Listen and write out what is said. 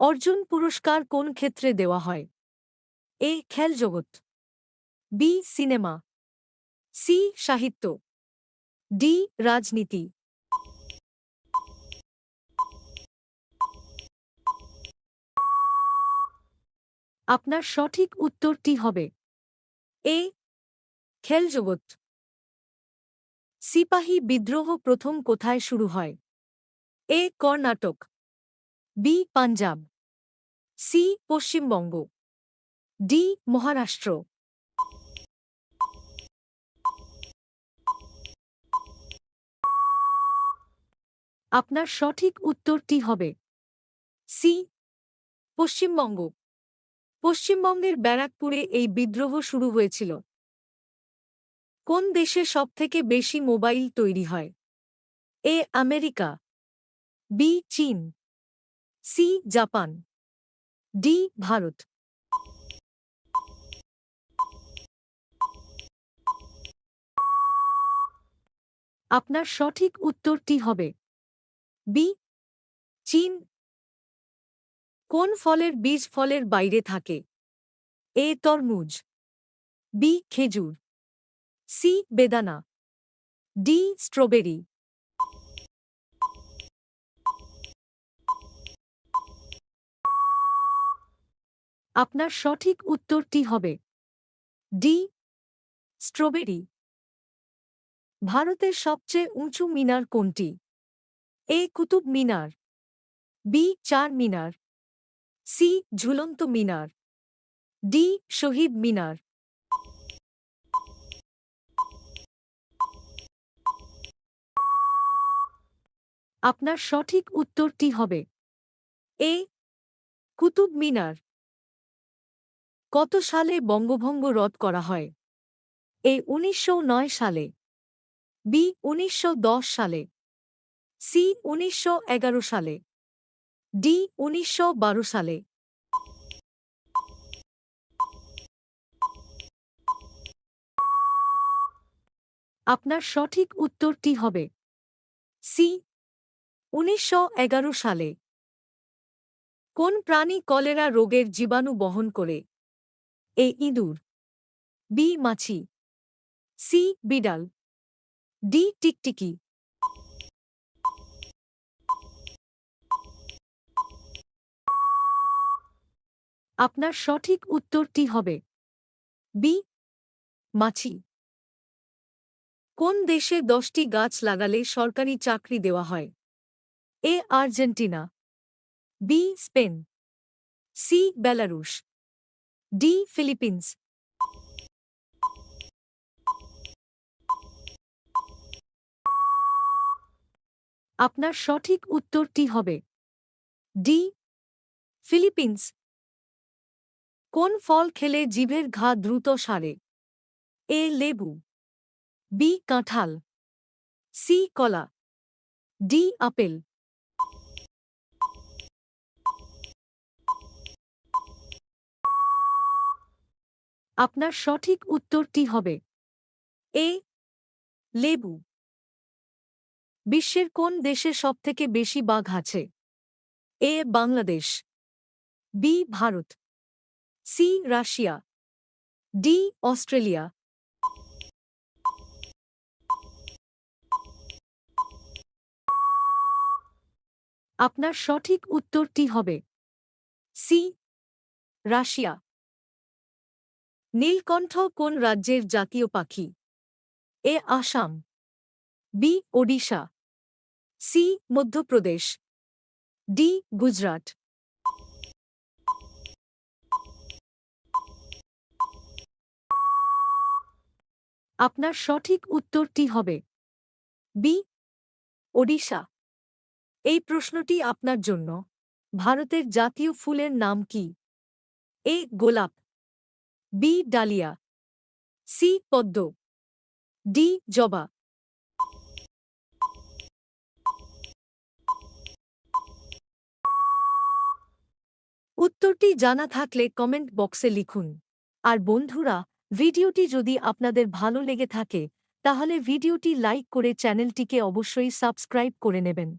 অর্জুন পুরস্কার কোন ক্ষেত্রে দেওয়া হয়? এ, খেল জগৎ। B, cinema. সি, সাহিত্য। ডি, রাজনীতি। আপনার সঠিক উত্তরটি হবে এ, খেল জগৎ। সিপাহী বিদ্রোহ প্রথম কোথায় শুরু হয়? A, Karnataka. B Punjab C Paschimbanga D Maharashtra আপনার সঠিক উত্তরটি হবে সি পশ্চিমবঙ্গ পশ্চিমবঙ্গের ব্যারাকপুরে এই বিদ্রোহ শুরু হয়েছিল। কোন দেশে সবথেকে বেশি মোবাইল তৈরি হয়? A America. বি চীন। C, Japan. ডি, ভারত। আপনার সঠিক উত্তরটি হবে বি, চীন। কোন ফলের বীজ ফলের বাইরে থাকে? এ, তরমুজ। বি, খেজুর। সি, বেদানা। D, strawberry. আপনার সঠিক উত্তরটি হবে ডি স্ট্রবেরি। ভারতের সবচেয়ে উঁচু মিনার কোনটি? এ কুতুব মিনার। বি চার মিনার। সি ঝুলন্ত মিনার। ডি শহীদ মিনার। আপনার সঠিক উত্তরটি হবে এ কুতুব মিনার। কত সালে বঙ্গভঙ্গ রদ করা হয়? এ উনিশশো নয় সালে, বি উনিশশো দশ সালে, সি উনিশশো এগারো সালে, ডি উনিশশো বারো সালে। আপনার সঠিক উত্তরটি হবে সি উনিশশো এগারো সালে। কোন প্রাণী কলেরা রোগের জীবাণু বহন করে? এ ইঁদুর। বি মাছি। সি বিড়াল। ডি টিকটিকি। আপনার সঠিক উত্তরটি হবে বি, মাছি। কোন দেশে দশটি গাছ লাগালে সরকারি চাকরি দেওয়া হয়? A Argentina. B Spain. C Belarus. D Philippines আপনার সঠিক উত্তরটি হবে ডি ফিলিপিন্স কোন ফল খেলে জিভের ঘা দ্রুত সারে? এ লেবু. বি কাঁঠাল. সি কলা. D apple. আপনার সঠিক উত্তরটি হবে এ, লেবু। বিশ্বের কোন দেশে সবথেকে বেশি বাঘ আছে? A, Bangladesh. B, Bharat. C, Russia. D, Australia. আপনার সঠিক উত্তরটি হবে সি, রাশিয়া। নীলকণ্ঠ কোন রাজ্যের জাতীয় পাখি? A Assam, B Odisha, C Madhya Pradesh, D Gujarat. আপনার সঠিক উত্তরটি হবে বি, ওডিশা। এই প্রশ্নটি আপনার জন্য। ভারতের জাতীয় ফুলের নাম কি? এ গোলাপ। বি ডালিয়া, সি পদ্ম, ডি জবা। উত্তরটি জানা থাকলে কমেন্ট বক্সে লিখুন। আর বন্ধুরা, ভিডিওটি যদি আপনাদের ভালো লেগে থাকে, তাহলে ভিডিওটি লাইক করে চ্যানেলটিকে অবশ্যই সাবস্ক্রাইব করে নেবেন।